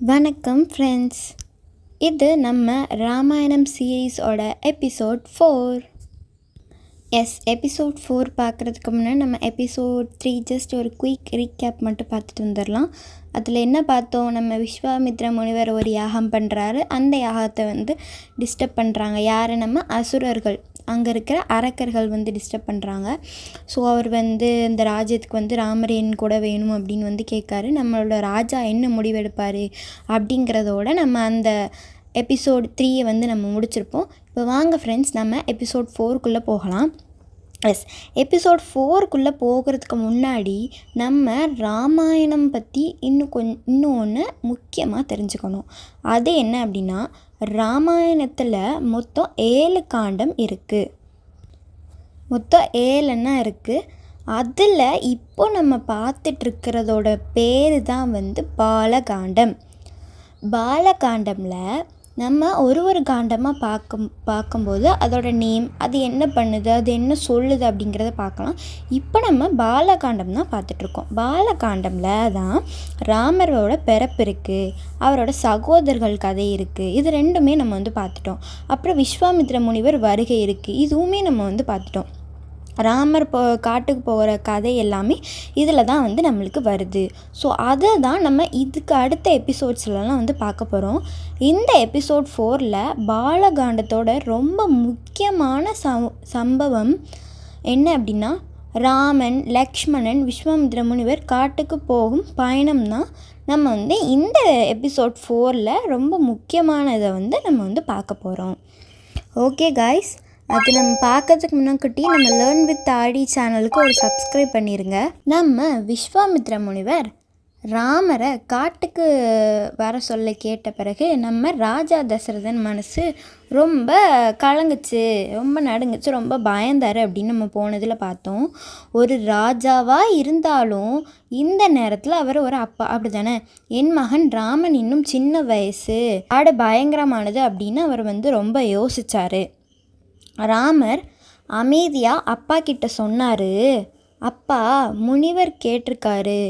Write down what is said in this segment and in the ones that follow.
வணக்கம் ஃப்ரெண்ட்ஸ் இது நம்ம Ramayanam சீரீஸோட episode four yes episode four பார்க்குறதுக்கு முன்னாடி நம்ம எபிசோட் த்ரீ ஜஸ்ட் ஒரு குயிக் ரீகேப் மட்டும் பார்த்துட்டு வந்துடலாம். அதில் என்ன பார்த்தோம்? நம்ம விஸ்வாமித்ர முனிவர் ஒரு யாகம் பண்ணுறாரு அந்த யாகத்தை வந்து டிஸ்டர்ப் பண்ணுறாங்க யார்? நம்ம அசுரர்கள். அங்கே இருக்கிற அரக்கர்கள் வந்து டிஸ்டர்ப் பண்ணுறாங்க ஸோ அவர் வந்து இந்த ராஜ்யத்துக்கு வந்து ராமர் என் கூட வேணும் அப்படின்னு வந்து கேட்காரு. நம்மளோட ராஜா என்ன முடிவெடுப்பார் அப்படிங்கிறதோட நம்ம அந்த எபிசோட் த்ரீயை வந்து நம்ம முடிச்சிருப்போம். இப்போ வாங்க ஃப்ரெண்ட்ஸ் நம்ம எபிசோட் ஃபோருக்குள்ளே போகலாம். எஸ் எபிசோட் ஃபோருக்குள்ளே போகிறதுக்கு முன்னாடி நம்ம ராமாயணம் பற்றி இன்னும் கொஞ் இன்னும் ஒன்று முக்கியமாக தெரிஞ்சுக்கணும். அது என்ன அப்படின்னா ராமாயணத்தில் மொத்தம் ஏழு காண்டம் இருக்குது மொத்தம் ஏழுன்னா இருக்குது அதில் இப்போ நம்ம பார்த்துட்ருக்கிறதோட பேர் தான் வந்து பாலகாண்டம். பாலகாண்டமில் நம்ம ஒரு ஒரு காண்டமாக பார்க்கும் பார்க்கும்போது அதோட நேம் அது என்ன பண்ணுது அது என்ன சொல்லுது அப்படிங்கிறத பார்க்கலாம். இப்போ நம்ம பாலகாண்டம் தான் பார்த்துட்ருக்கோம். பாலகாண்டமில் தான் ராமரோட பிறப்பு இருக்குது அவரோட சகோதரர்கள் கதை இருக்குது இது ரெண்டுமே நம்ம வந்து பார்த்துட்டோம். அப்புறம் விஸ்வாமித்ர முனிவர் வருகை இருக்குது இதுவுமே நம்ம வந்து பார்த்துட்டோம். ராமர் போ காட்டுக்கு போகிற கதை எல்லாமே இதில் தான் வந்து நம்மளுக்கு வருது. ஸோ அதை தான் நம்ம இதுக்கு அடுத்த எபிசோட்ஸ்லலாம் வந்து பார்க்க போகிறோம். இந்த எபிசோட் ஃபோரில் பாலகாண்டத்தோட ரொம்ப முக்கியமான சம் சம்பவம் என்ன அப்படின்னா ராமன் லக்ஷ்மணன் விஸ்வாமித்ர முனிவர் காட்டுக்கு போகும் பயணம் தான் நம்ம வந்து இந்த எபிசோட் ஃபோரில் ரொம்ப முக்கியமானதை வந்து நம்ம வந்து பார்க்க போகிறோம். ஓகே காய்ஸ் அது நம்ம பார்க்கறதுக்கு முன்னாடி நம்ம லேர்ன் வித் ஆடி சேனலுக்கு ஒரு சப்ஸ்கிரைப் பண்ணிடுங்க நம்ம விஸ்வாமித்ர முனிவர் ராமரை காட்டுக்கு வர சொல்ல கேட்ட பிறகு நம்ம ராஜா தசரதன் மனசு ரொம்ப கலங்குச்சு ரொம்ப நடுங்குச்சு ரொம்ப பயந்தார் அப்படின்னு நம்ம போனதில் பார்த்தோம். ஒரு ராஜாவாக இருந்தாலும் இந்த நேரத்தில் அவர் ஒரு அப்பா அப்படி தானே என் மகன் ராமன் இன்னும் சின்ன வயசு ஆட பயங்கரமானது அப்படின்னு அவர் வந்து ரொம்ப யோசிச்சார். ராமர் அமைதியாக அப்பா கிட்ட சொன்னார். அப்பா முனிவர் கேட்டிருக்காரு.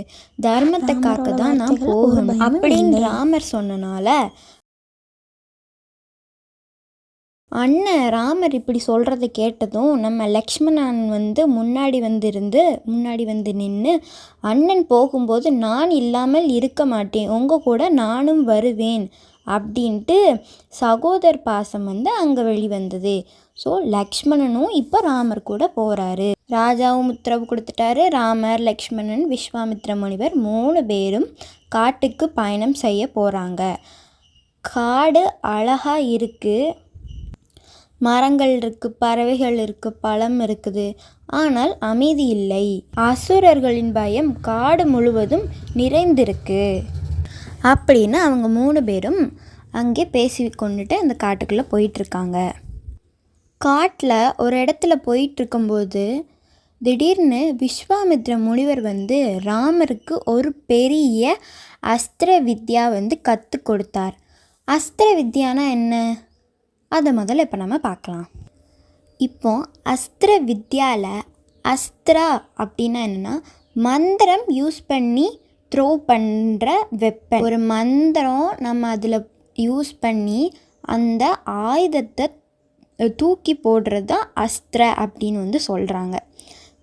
தர்மத்தை காக்க தான் நான் போகணும் அப்படின்னு ராமர் சொன்னனால அண்ணன் ராமர் இப்படி சொல்கிறத கேட்டதும் நம்ம லக்ஷ்மணன் வந்து முன்னாடி வந்திருந்து முன்னாடி வந்து நின்று அண்ணன் போகும்போது நான் இல்லாமல் இருக்க மாட்டேன். உங்கள் கூட நானும் வருவேன். அப்படின்ட்டு சகோதர் பாசம் வந்து அங்கே வெளிவந்தது. ஸோ லக்ஷ்மணனும் இப்போ ராமர் கூட போகிறாரு ராஜாவும் உத்தரவு கொடுத்துட்டாரு. ராமர் லக்ஷ்மணன் விஸ்வாமித்ர முனிவர் மூணு பேரும் காட்டுக்கு பயணம் செய்ய போகிறாங்க காடு அழகாக இருக்குது மரங்கள் இருக்குது பறவைகள் இருக்குது பழம் இருக்குது. ஆனால் அமைதி இல்லை. அசுரர்களின் பயம் காடு முழுவதும் நிறைந்திருக்கு. அப்படின்னு அவங்க மூணு பேரும் அங்கே பேசி கொண்டுட்டு அந்த காட்டுக்குள்ளே போயிட்டுருக்காங்க காட்டில் ஒரு இடத்துல போயிட்டுருக்கும்போது திடீர்னு விஸ்வாமித்ர முனிவர் வந்து ராமருக்கு ஒரு பெரிய அஸ்திர வித்யா வந்து கற்றுக் கொடுத்தார். அஸ்திர வித்யானா என்ன? அதை முதல்ல இப்போ நம்ம பார்க்கலாம். இப்போ அஸ்திர வித்யாவில் அஸ்திரா அப்படின்னா என்னென்னா மந்திரம் யூஸ் பண்ணி த்ரோ பண்ணுற வெப்பன் ஒரு மந்திரம் நம்ம அதில் யூஸ் பண்ணி அந்த ஆயுதத்தை தூக்கி போடுறது தான் அஸ்திர அப்படின்னு வந்து சொல்கிறாங்க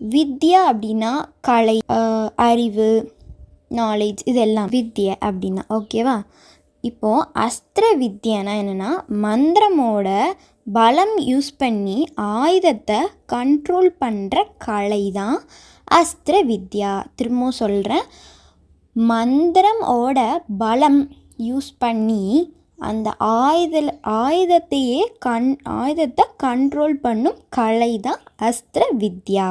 வித்யா அப்படின்னா கலை அறிவு நாலேஜ் இதெல்லாம். வித்யை அப்படின்னா ஓகேவா இப்போது அஸ்திர வித்யானா என்னென்னா மந்திரமோட பலம் யூஸ் பண்ணி ஆயுதத்தை கண்ட்ரோல் பண்ணுற கலை தான் அஸ்திர வித்யா. திரும்பவும் சொல்கிறேன் மந்திரமோட பலம் யூஸ் பண்ணி அந்த ஆயுத ஆயுதத்தையே கண் ஆயுதத்தை கண்ட்ரோல் பண்ணும் கலை தான் அஸ்திர வித்யா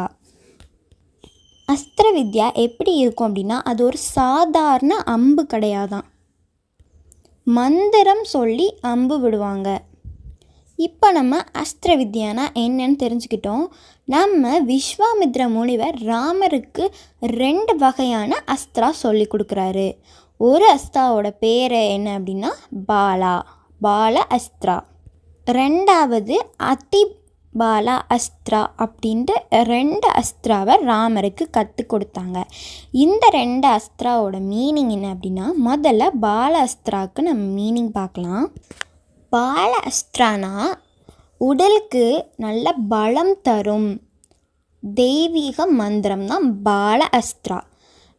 அஸ்திர வித்யா எப்படி இருக்கும் அப்படின்னா அது ஒரு சாதாரண அம்பு கிடையாதான். மந்திரம் சொல்லி அம்பு விடுவாங்க. இப்போ நம்ம அஸ்திர வித்யானா என்னன்னு தெரிஞ்சுக்கிட்டோம். நம்ம விஸ்வாமித்ர முனிவர் ராமருக்கு ரெண்டு வகையான அஸ்திரா சொல்லி கொடுக்குறாரு. ஒரு அஸ்தாவோட பேர் என்ன அப்படின்னா பாலா பால அஸ்த்ரா. ரெண்டாவது அதி பாலா அஸ்த்ரா அப்படின்ட்டு ரெண்டு அஸ்த்ராவை ராமருக்கு கற்றுக் கொடுத்தாங்க. இந்த ரெண்டு அஸ்த்ராவோட மீனிங் என்ன அப்படின்னா முதல்ல பால அஸ்த்ராவுக்கு நம்ம மீனிங் பார்க்கலாம். பால அஸ்த்ரானா உடலுக்கு நல்ல பலம் தரும். தெய்வீக மந்திரம் தான் பால அஸ்த்ரா.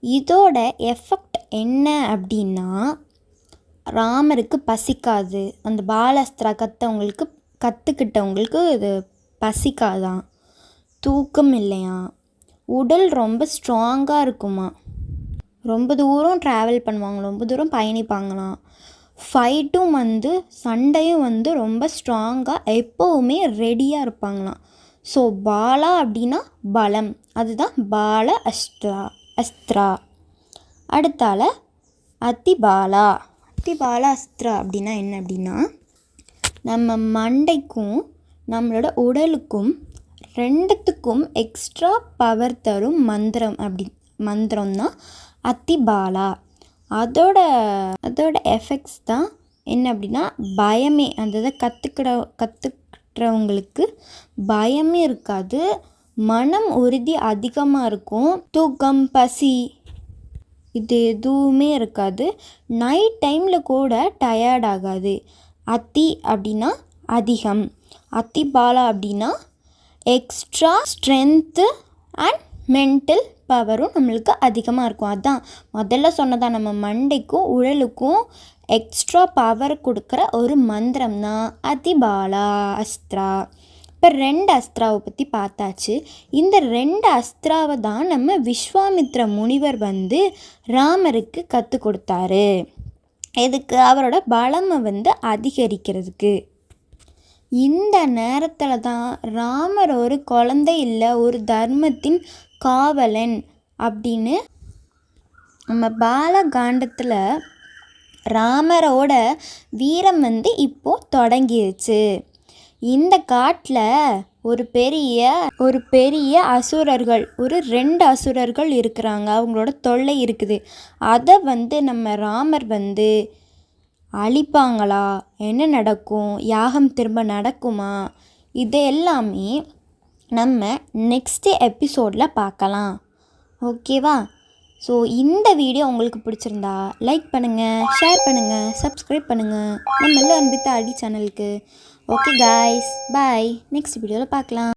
இதோட எஃபெக்ட் என்ன அப்படின்னா ராமருக்கு பசிக்காது. அந்த பாலாஸ்திரா கற்றவங்களுக்கு கற்றுக்கிட்டவங்களுக்கு இது பசிக்காதான் தூக்கம் இல்லையா? உடல் ரொம்ப ஸ்ட்ராங்காக இருக்குமா? ரொம்ப தூரம் ட்ராவல் பண்ணுவாங்க ரொம்ப தூரம் பயணிப்பாங்களாம் ஃபைட்டும் வந்து சண்டையும் வந்து ரொம்ப ஸ்ட்ராங்காக எப்போவுமே ரெடியாக இருப்பாங்களாம் ஸோ பாலா அப்படின்னா பலம். அதுதான் பால அஸ்த்ரா அஸ்த்ரா. அடுத்தால அத்திபாலா. அத்திபாலா அஸ்த்ரா அப்படின்னா என்ன அப்படின்னா நம்ம மண்டைக்கும் நம்மளோட உடலுக்கும் ரெண்டுத்துக்கும் எக்ஸ்ட்ரா பவர் தரும் மந்திரம் அப்படி மந்திரம் தான் அத்திபாலா. அதோட அதோட எஃபெக்ட்ஸ் தான் என்ன அப்படின்னா பயமே அந்த இதை கற்றுக்கிட கற்றுக்கிறவங்களுக்கு பயமே இருக்காது. மனம் உறுதி அதிகமாக இருக்கும். தூக்கம் பசி இது எதுவுமே இருக்காது. நைட் டைமில் கூட டயர்ட் ஆகாது. அத்தி அப்படின்னா அதிகம். அத்தி பாலா அப்படின்னா எக்ஸ்ட்ரா ஸ்ட்ரென்த்து அண்ட் மென்டல் பவரும் நம்மளுக்கு அதிகமாக இருக்கும். அதான் முதல்ல சொன்னதான் நம்ம மண்டைக்கும் உடலுக்கும் எக்ஸ்ட்ரா பவர் கொடுக்குற ஒரு மந்திரம் தான் அதிபாலா அஸ்த்ரா. இப்போ ரெண்டு அஸ்திராவை பற்றி பார்த்தாச்சு. இந்த ரெண்டு அஸ்திராவை தான் நம்ம விஸ்வாமித்ர முனிவர் வந்து ராமருக்கு கற்றுக் கொடுத்தாரு. எதுக்கு? அவரோட பலமை வந்து அதிகரிக்கிறதுக்கு. இந்த நேரத்தில் தான் ராமர் ஒரு குழந்தை இல்லை ஒரு தர்மத்தின் காவலன் அப்படின்னு நம்ம பாலகாண்டத்தில் ராமரோட வீரம் வந்து இப்போது தொடங்கிடுச்சு இந்த காட்டில் ஒரு பெரிய ஒரு பெரிய அசுரர்கள் ஒரு ரெண்டு அசுரர்கள் இருக்கிறாங்க. அவங்களோட தொல்லை இருக்குது. அதை வந்து நம்ம ராமர் வந்து அழிப்பாங்களா? என்ன நடக்கும்? யாகம் திரும்ப நடக்குமா? இது எல்லாமே நம்ம நெக்ஸ்ட் எபிசோடில் பார்க்கலாம். ஓகேவா ஸோ இந்த வீடியோ உங்களுக்கு பிடிச்சிருந்தா லைக் பண்ணுங்கள் ஷேர் பண்ணுங்கள் சப்ஸ்கிரைப் பண்ணுங்கள் நம்ம எல்லாம் அன்பித்த அடி சேனலுக்கு. ஓகே காய்ஸ் பாய் நெக்ஸ்ட் வீடியோவில் பார்க்கலாம்.